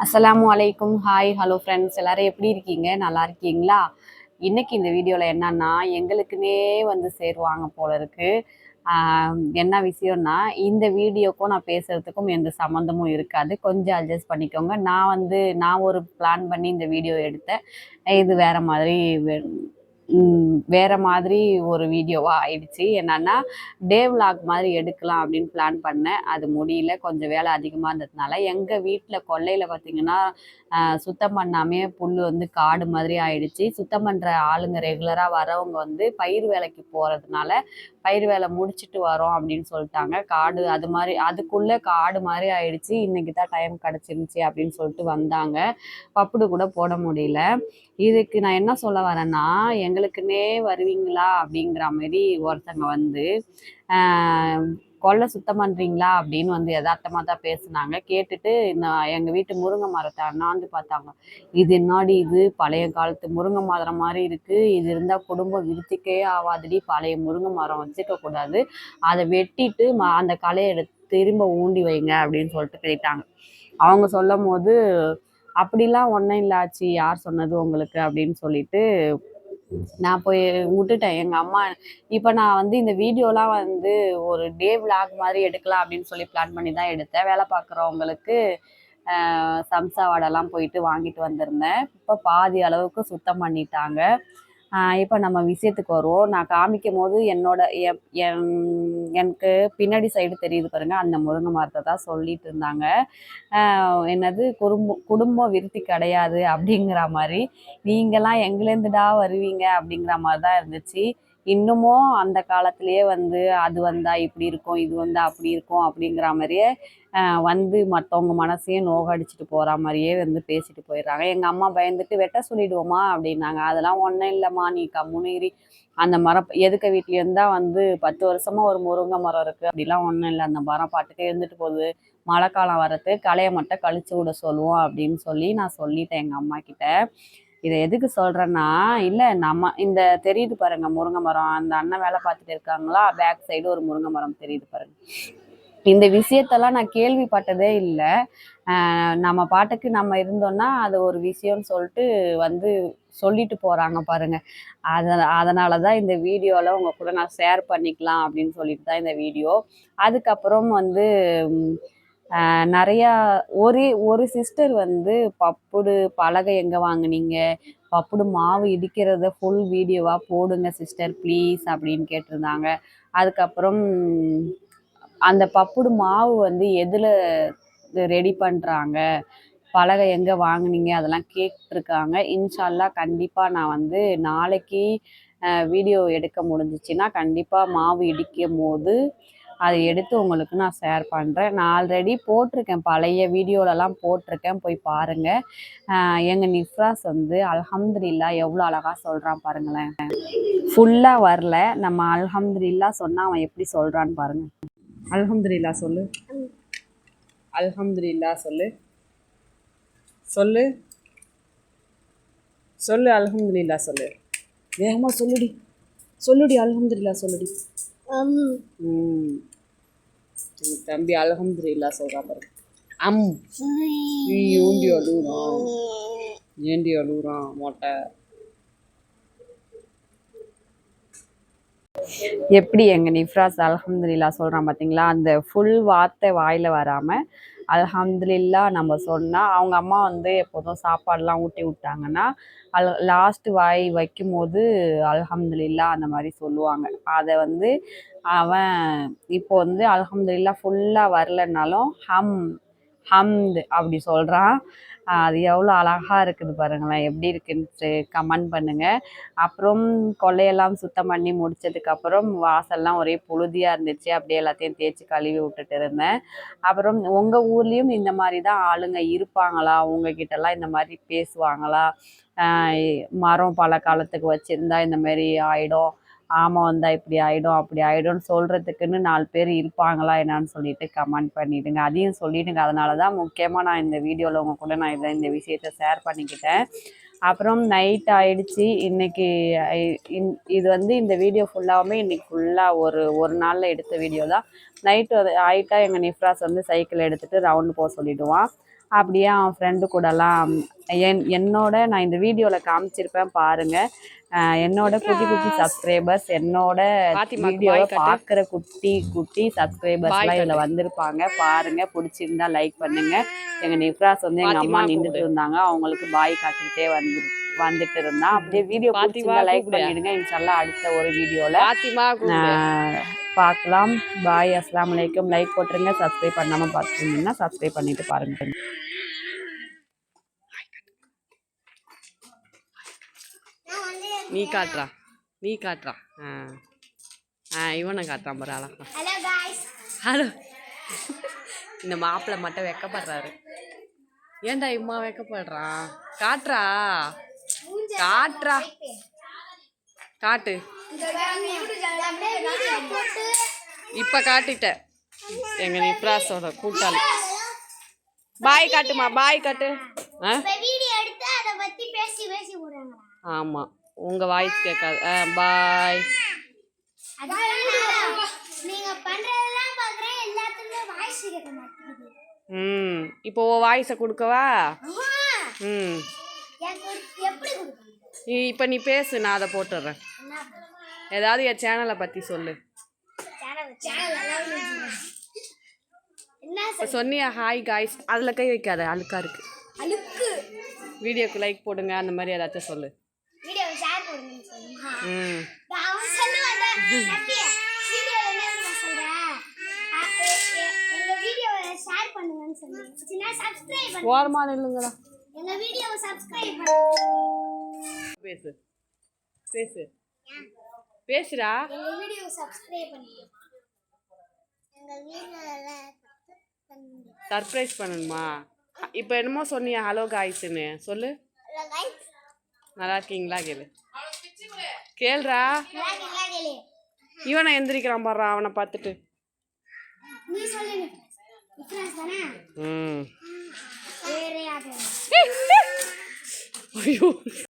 அஸ்ஸலாமு அலைக்கும். Hi hello friends எல்லாரும் எப்படி இருக்கீங்க? நல்லா இருக்கீங்களா? இன்னைக்கு இந்த வீடியோவில் என்னன்னா எங்களுக்குன்னே வந்து சேருவாங்க போல இருக்கு. என்ன விஷயம்னா இந்த வீடியோக்கும் நான் பேசுறதுக்கும் எந்த சம்மந்தமும் இருக்காது. கொஞ்சம் அட்ஜஸ்ட் பண்ணிக்கோங்க. நான் வந்து நான் ஒரு பிளான் பண்ணி இந்த வீடியோ எடுத்தேன். இது வேற மாதிரி வேற மாதிரி ஒரு வீடியோவா ஆயிடுச்சு. என்னன்னா டே vlog மாதிரி எடுக்கலாம் அப்படின்னு பிளான் பண்ணேன். அது முடியல கொஞ்சம் வேலை அதிகமாக இருந்ததுனால. எங்கள் வீட்டில் கொல்லையில் பார்த்திங்கன்னா சுத்தம் பண்ணாமே புல் வந்து காடு மாதிரி ஆயிடுச்சு. சுத்தம் பண்ணுற ஆளுங்க ரெகுலராக வரவங்க வந்து பயிர் வேலைக்கு போகிறதுனால பயிர் வேலை முடிச்சிட்டு வரோம் அப்படின்னு சொல்லிட்டாங்க. காடு அது மாதிரி அதுக்குள்ளே காடு மாதிரி ஆயிடுச்சு. இன்னைக்கு தான் டைம் கிடச்சிருந்துச்சி அப்படின்னு சொல்லிட்டு வந்தாங்க. பப்புடு கூட போட முடியல. இதுக்கு நான் என்ன சொல்ல வரேன்னா எங்களுக்குன்னே வருவீங்களா அப்படிங்கிற மாதிரி ஒருத்தங்க வந்து கொல்லை சுத்தம் பண்ணுறீங்களா அப்படின்னு வந்து யதார்த்தமாக தான் பேசுனாங்க. கேட்டுட்டு நான் எங்கள் வீட்டு முருங்கை மரத்தை அண்ணாந்து பார்த்தாங்க. இது என்னாடி இது? பழைய காலத்து முருங்கை மரம் மாதிரி இருக்குது இது இருந்தால் குடும்பம் விருத்திக்கே ஆகாதடி பழைய முருங்கை மரம் வச்சுக்கக்கூடாது அதை வெட்டிட்டு ம- அந்த களையை எடுத்து திரும்ப ஊண்டி வைங்க அப்படின்னு சொல்லிட்டு கேட்டாங்க. அவங்க சொல்லும் போது அப்படிலாம் ஒன்றும் இல்லாச்சு யார் சொன்னது உங்களுக்கு? அப்படின்னு சொல்லிட்டு நான் போய் விட்டுட்டேன். எங்கள் அம்மா இப்போ நான் வந்து இந்த வீடியோலாம் வந்து ஒரு டே விளாக் மாதிரி எடுக்கலாம் அப்படின்னு சொல்லி பிளான் பண்ணி தான் எடுத்தேன். வேலை பார்க்குறவங்களுக்கு சம்சா வடைலாம் போயிட்டு வாங்கிட்டு வந்திருந்தேன். இப்போ பாதி அளவுக்கு சுத்தம் பண்ணிட்டாங்க. இப்போ நம்ம விஷயத்துக்கு வருவோம். நான் காமிக்கும் போது என்னோட எப்- என்- எனக்கு பின்னாடி சைடு தெரியுது பாருங்க. அந்த முருங்கை மரத்தை தான் சொல்லிட்டு இருந்தாங்க. என்னது? குடும்பம் குடும்பம் விருத்தி கிடையாது அப்படிங்கிற மாதிரி. நீங்களாம் எங்கேருந்துடா வருவீங்க அப்படிங்கிற மாதிரி தான் இருந்துச்சு. இன்னமும் அந்த காலத்திலேயே வந்து அது வந்தா இப்படி இருக்கும் இது வந்தா அப்படி இருக்கும் அப்படிங்கிற மாதிரியே வந்து மற்றவங்க மனசையும் நோகடிச்சிட்டு போகிற மாதிரியே வந்து பேசிட்டு போயிடுறாங்க. எங்கள் அம்மா பயந்துட்டு வெட்ட சொல்லிடுவோமா? அப்படின்னாங்க. அதெல்லாம் ஒன்றும் இல்லைம்மா நீ கம்முனேறி அந்த மரம் எதுக்க வீட்ல தான் வந்து பத்து வருஷமா ஒரு முருங்கை மரம் இருக்குது அப்படிலாம் ஒன்றும் இல்லை. அந்த மரம் பாட்டுக்கு இருந்துட்டு போகுது. மழை காலம் வரத்துக்கு களையை மட்டும் கழிச்சு விட சொல்லுவோம் அப்படின்னு சொல்லி நான் சொல்லிட்டேன் எங்கள் அம்மா கிட்ட. இதை எதுக்கு சொல்றேன்னா இல்லை நம்ம இந்த தெரியுது பாருங்க முருங்கை மரம் அந்த அண்ணன் வேலை பார்த்துட்டு இருக்காங்களா பேக் சைடு ஒரு முருங்கை மரம் தெரியுது பாருங்க. இந்த விஷயத்தெல்லாம் நான் கேள்விப்பட்டதே இல்லை. நம்ம பாட்டுக்கு நம்ம இருந்தோம்னா அது ஒரு விஷயம்னு சொல்லிட்டு வந்து சொல்லிட்டு போறாங்க பாருங்க. அத அதனால தான் இந்த வீடியோவில் உங்க கூட நான் ஷேர் பண்ணிக்கலாம் அப்படின்னு சொல்லிட்டு தான் இந்த வீடியோ. அதுக்கப்புறம் வந்து நிறையா ஒரு ஒரு சிஸ்டர் வந்து பப்புடு பலகை எங்கே வாங்குனீங்க? பப்புடு மாவு இடிக்கிறத ஃபுல் வீடியோவாக போடுங்க சிஸ்டர் ப்ளீஸ் அப்படின்னு கேட்டிருந்தாங்க. அதுக்கப்புறம் அந்த பப்புடு மாவு வந்து எதில் ரெடி பண்ணுறாங்க பலகை எங்கே வாங்குனீங்க? அதெல்லாம் கேட்டிருக்காங்க. இன்ஷால்லா கண்டிப்பாக நான் வந்து நாளைக்கு வீடியோ எடுக்க முடிஞ்சிச்சின்னா கண்டிப்பாக மாவு இடிக்கும் போது அதை எடுத்து உங்களுக்கு நான் ஷேர் பண்ணுறேன் நான் ஆல்ரெடி போட்டிருக்கேன். பழைய வீடியோலலாம் போட்டிருக்கேன். போய் பாருங்கள் எங்கள் நிஃப்ராஸ் வந்து அல்ஹம்துலில்லா எவ்வளோ அழகாக சொல்கிறான் பாருங்களேன். ஃபுல்லாக வரல. நம்ம அல்ஹம்துலில்லா சொன்னால் அவன் எப்படி சொல்கிறான்னு பாருங்க. அல்ஹம்துலில்லா சொல்லு. அல்ஹம்துலில்லா சொல்லு. சொல்லு. சொல்லு அல்ஹம்துலில்லா சொல்லு. வேகமாக சொல்லுடி. சொல்லுடி அல்ஹம்துலில்லா சொல்லுடி. ம். உங்க தம்பி அல்ஹம்துலில்லா சொல்கிறான் பாருங்க. அம். நீ ஊண்டி அழுகுறான் ஏண்டி அழுகுறான் மொட்டை. எப்படி எங்க நிஃப்ராஸ் அல்ஹம்துலில்லா சொல்றான் பாத்தீங்களா? அந்த ஃபுல் வார்த்தை வாயில வராம அல்ஹம்துலில்லா நம்ம சொன்னா அவங்க அம்மா வந்து எப்போதும் சாப்பாடுலாம் ஊட்டி விட்டாங்கன்னா அல் லாஸ்ட் வாய் வைக்கும்போது அல்ஹம்துலில்லா அந்த மாதிரி சொல்லுவாங்க. அதை வந்து அவன் இப்போ வந்து அல்ஹம்துலில்லா ஃபுல்லா வரலனாலும் ஹம் ஹம்து அப்படி சொல்றான். அது எவ்வளோ அழகாக இருக்குது பாருங்களேன். எப்படி இருக்குன்னு கமெண்ட் பண்ணுங்கள் அப்புறம் கொல்லையெல்லாம் சுத்தம் பண்ணி முடித்ததுக்கப்புறம் வாசல்லாம் ஒரே புழுதியாக இருந்துச்சு. அப்படியே எல்லாத்தையும் தேய்ச்சி கழுவி விட்டுட்டு இருந்தேன். அப்புறம் உங்கள் ஊர்லேயும் இந்த மாதிரி தான் ஆளுங்க இருப்பாங்களா? உங்ககிட்டலாம் இந்த மாதிரி பேசுவாங்களா? மரம் பல காலத்துக்கு வச்சுருந்தா இந்த மாதிரி ஆகிடும் ஆமாம் வந்தால் இப்படி ஆகிடும் அப்படி ஆகிடும்னு சொல்கிறதுக்குன்னு நாலு பேர் இருப்பாங்களா என்னான்னு சொல்லிட்டு கமெண்ட் பண்ணிவிடுங்க அதையும் சொல்லிவிடுங்க அதனால தான் முக்கியமாக நான் இந்த வீடியோவில் உங்கள் கூட நான் இதை இந்த விஷயத்த ஷேர் பண்ணிக்கிட்டேன். அப்புறம் நைட் ஆயிடுச்சு. இன்னைக்கு இன்- இது வந்து இந்த வீடியோ ஃபுல்லாகவுமே இன்றைக்கி ஃபுல்லாக ஒரு ஒரு நாளில் எடுத்த வீடியோ தான். நைட்டு ஆயிட்டா எங்கள் நிஃப்ராஸ் வந்து சைக்கிள் எடுத்துகிட்டு ரவுண்டு போக சொல்லிவிடுவான் அப்படியே அவன் ஃப்ரெண்டு கூடலாம். என் என்னோட நான் இந்த வீடியோவில் காமிச்சிருப்பேன் பாருங்க. அஹ் என்னோட குட்டி குட்டி சப்ஸ்கிரைபர்ஸ் என்னோட வீடியோவை பார்க்குற குட்டி குட்டி சப்ஸ்கிரைபர்ஸ்லாம் இதில் வந்திருப்பாங்க. பாருங்க பிடிச்சிருந்தா லைக் பண்ணுங்க. எங்க நிப்ராஸ் வந்து எங்க அம்மா நின்றுட்டு இருந்தாங்க. அவங்களுக்கு பாய் காட்டிக்கிட்டே வந்து வந்துட்டு இருந்தான் அப்படியே வீடியோ பிடிச்சிருந்தா லைக் பண்ணிடுங்க. இன்ஷால்லா அடுத்த ஒரு வீடியோல பாத்திமா பார்க்கலாம். பாய் அஸ்ஸலாமு அலைக்கும். லைக் போட்டுருங்க. சப்ஸ்கிரைப் பண்ணாம பார்த்துருந்தீங்கன்னா சப்ஸ்கிரைப் பண்ணிட்டு பாருங்க. நீ காட்டுறா. நீ காட்டுறா. ஆ. ஆ இவனை காட்டுறான் பாரு அழகா. ஹலோ இந்த மாப்பிள்ளை மட்டும் வெக்கப்படுறாரு. ஏன்டா இம்மா வெக்கப்படுறான்? காட்டுறா. காட்டுறா காட்டு. இப்போ காட்டிட்ட எங்க நிப்ராஸோட கூட்டாளி. பாய் காட்டுமா பாய் காட்டு. ஆ? இப்ப வீடியோ எடுத்து அதை பத்தி பேசி பேசி போடுறாங்க ஆமாம் உங்கள் வாய்ஸ் கேட்காது. ஆ பாய். ம். இப்போ உன் வாய்ஸை கொடுக்கவா? ஆமா. ம். கொடுக்கணும் இப்போ நீ பேசு நான் அதை போட்டுடுறேன்? ஏதாவது என் சேனலை பற்றி சொல்லு. இப்போ சொன்னியா ஹாய் காய்ஸ் அதில் கை வைக்காத அழுக்கா இருக்கு. அழுக்கு. வீடியோக்கு லைக் போடுங்க அந்த மாதிரி ஏதாச்சும் சொல்லு. ம். ஓரமாக நில்லுங்களா எங்க வீடியோவை சப்ஸ்கிரைப் பண்ணுங்க பேசு. பேசு. பேசுடா. எங்க வீடியோவை சப்ஸ்கிரைப் பண்ணுங்க எங்க வீடியோல பண்ணுங்க சர்ப்ரைஸ் பண்ணணுமா? இப்போ என்னமோ சொன்னியா ஹலோ காய்ஸ்ன்னு சொல்லு. நல்லா இருக்கீங்களா கேளு. கேளுடா. இவனை எந்திரிக்கிறான் பாடுறா அவனை பார்த்துட்டு. ம். ஐயோ.